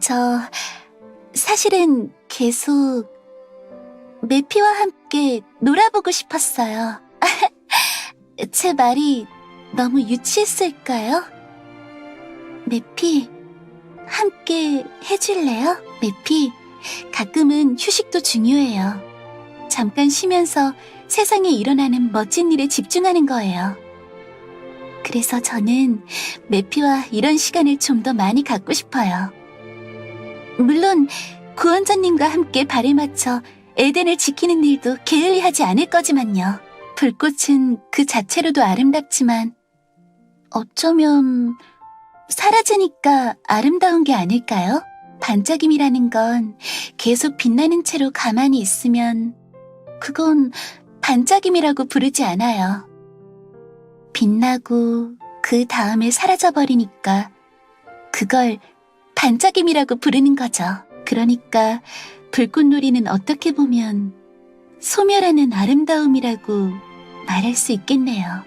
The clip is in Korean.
저 사실은 계속 매피와 함께 놀아보고 싶었어요. 제 말이 너무 유치했을까요? 매피, 함께 해줄래요? 매피, 가끔은 휴식도 중요해요. 잠깐 쉬면서 세상에 일어나는 멋진 일에 집중하는 거예요. 그래서 저는 매피와 이런 시간을 좀 더 많이 갖고 싶어요. 물론 구원자님과 함께 발에 맞춰 에덴을 지키는 일도 게을리 하지 않을 거지만요. 불꽃은 그 자체로도 아름답지만 어쩌면 사라지니까 아름다운 게 아닐까요? 반짝임이라는 건 계속 빛나는 채로 가만히 있으면 그건 반짝임이라고 부르지 않아요. 빛나고 그 다음에 사라져버리니까 그걸 반짝임이라고 부르는 거죠. 그러니까 불꽃놀이는 어떻게 보면 소멸하는 아름다움이라고 말할 수 있겠네요.